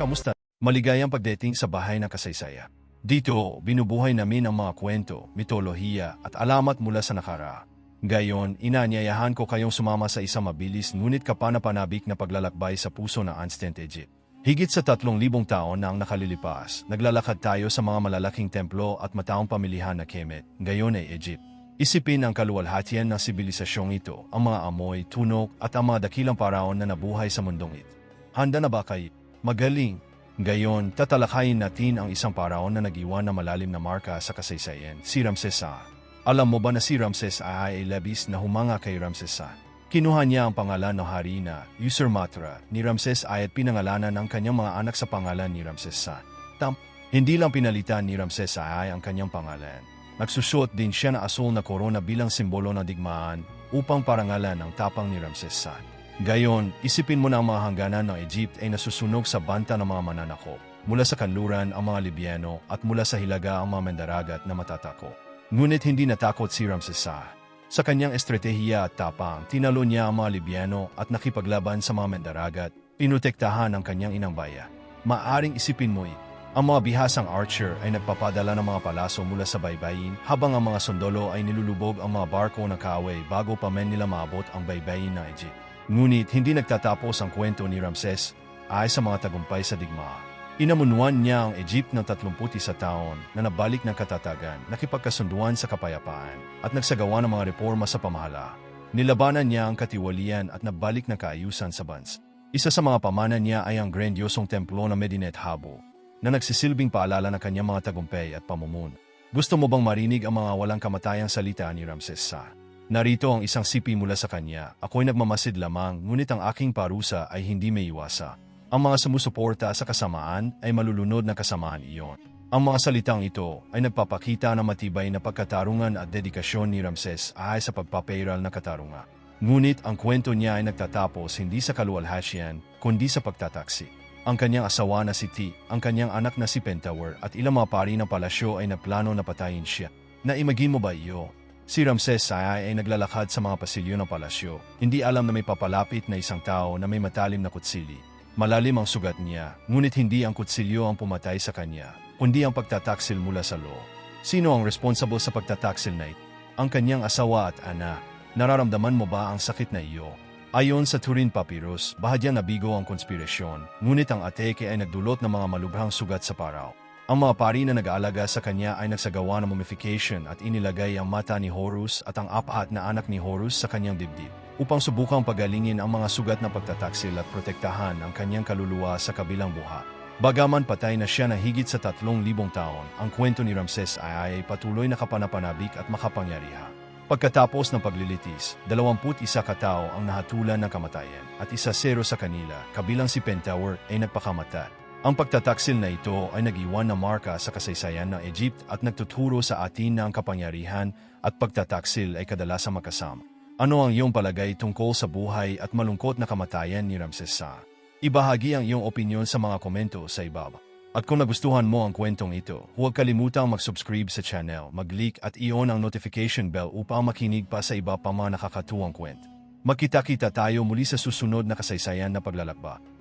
kamusta? Maligayang pagdating sa bahay ng kasaysaya. Dito, binubuhay namin ang mga kwento, mitolohiya at alamat mula sa nakara. Gayon, inanyayahan ko kayong sumama sa isang mabilis ngunit kapanapanabik na paglalakbay sa puso ng Ancient Egypt. Higit sa tatlong libong taon na ang nakalilipas, naglalakad tayo sa mga malalaking templo at mataong pamilihan na Kemet, gayon ay Egypt. Isipin ang kaluwalhatian ng sibilisasyong ito, ang mga amoy, tunok at ang mga dakilang paraon na nabuhay sa mundong ito. Handa na ba kayo? Magaling! Gayon, tatalakayin natin ang isang paraon na nag-iwan na malalim na marka sa kasaysayan, si Ramses Sa. Alam mo ba na si Ramses ay labis na humanga kay Ramses Sa? Kinuha niya ang pangalan ng hari na Usurmatra ni Ramses ay at pinangalanan ang kanyang mga anak sa pangalan ni Ramses Sa. Tam, hindi lang pinalitan ni Ramses ay ang kanyang pangalan. Nagsusuot din siya ng asul na korona bilang simbolo ng digmaan upang parangalan ang tapang ni Ramses Sa. Gayon, isipin mo na ang mga hangganan ng Egypt ay nasusunog sa banta ng mga mananakop. Mula sa kanluran ang mga Libyano at mula sa hilaga ang mga mendaragat na matatako. Ngunit hindi natakot si Ramses Sa. Kanyang estratehiya at tapang, tinalo niya ang mga Libyano at nakipaglaban sa mga mendaragat, pinutektahan ang kanyang inang baya. Maaring isipin mo ito. Ang mga bihasang archer ay nagpapadala ng mga palaso mula sa baybayin habang ang mga sundolo ay nilulubog ang mga barko na kaaway bago pa men nila maabot ang baybayin ng Egypt. Ngunit hindi nagtatapos ang kwento ni Ramses ay sa mga tagumpay sa digmaan. Inamunuan niya ang Egypt ng 31 taon na nabalik ng katatagan, nakipagkasunduan sa kapayapaan at nagsagawa ng mga reforma sa pamahala. Nilabanan niya ang katiwalian at nabalik na kaayusan sa bans. Isa sa mga pamana niya ay ang grandiosong templo ng Medinet Habu na nagsisilbing paalala ng kanyang mga tagumpay at pamumun. Gusto mo bang marinig ang mga walang kamatayang salita ni Ramses Sa? Narito ang isang sipi mula sa kanya. Ako'y nagmamasid lamang, ngunit ang aking parusa ay hindi may iwasa. Ang mga sumusuporta sa kasamaan ay malulunod na kasamaan iyon. Ang mga salitang ito ay nagpapakita ng matibay na pagkatarungan at dedikasyon ni Ramses ay sa pagpapairal na katarunga. Ngunit ang kwento niya ay nagtatapos hindi sa kaluwalhasyan, kundi sa pagtataksi. Ang kanyang asawa na si Ti, ang kanyang anak na si Pentawer at ilang mga pari ng palasyo ay nagplano na patayin siya. Naimagin mo ba iyo? Si Ramses ay, ay naglalakad sa mga pasilyo ng palasyo. Hindi alam na may papalapit na isang tao na may matalim na kutsili. Malalim ang sugat niya, ngunit hindi ang kutsilyo ang pumatay sa kanya, kundi ang pagtataksil mula sa loob. Sino ang responsible sa pagtataksil na ito? Ang kanyang asawa at ana. Nararamdaman mo ba ang sakit na iyo? Ayon sa Turin Papyrus, bahagyang nabigo ang konspirasyon, ngunit ang ateke ay nagdulot ng mga malubhang sugat sa paraw. Ang mga pari na nag-aalaga sa kanya ay nagsagawa ng mummification at inilagay ang mata ni Horus at ang apat na anak ni Horus sa kanyang dibdib upang subukang pagalingin ang mga sugat na pagtataksil at protektahan ang kanyang kaluluwa sa kabilang buha. Bagaman patay na siya na higit sa tatlong libong taon, ang kwento ni Ramses ay, ay patuloy na kapanapanabik at makapangyarihan. Pagkatapos ng paglilitis, 21 katao ang nahatulan ng kamatayan at isa zero sa kanila, kabilang si Pentawer, ay nagpakamata. Ang pagtataksil na ito ay nag-iwan ng marka sa kasaysayan ng Egypt at nagtuturo sa atin na ang kapangyarihan at pagtataksil ay kadalasang makasama. Ano ang iyong palagay tungkol sa buhay at malungkot na kamatayan ni Ramses Sa? Ibahagi ang iyong opinyon sa mga komento sa ibaba. At kung nagustuhan mo ang kwentong ito, huwag kalimutang mag-subscribe sa channel, mag-click at i-on ang notification bell upang makinig pa sa iba pa mga nakakatuwang kwent. Magkita-kita tayo muli sa susunod na kasaysayan na paglalakba.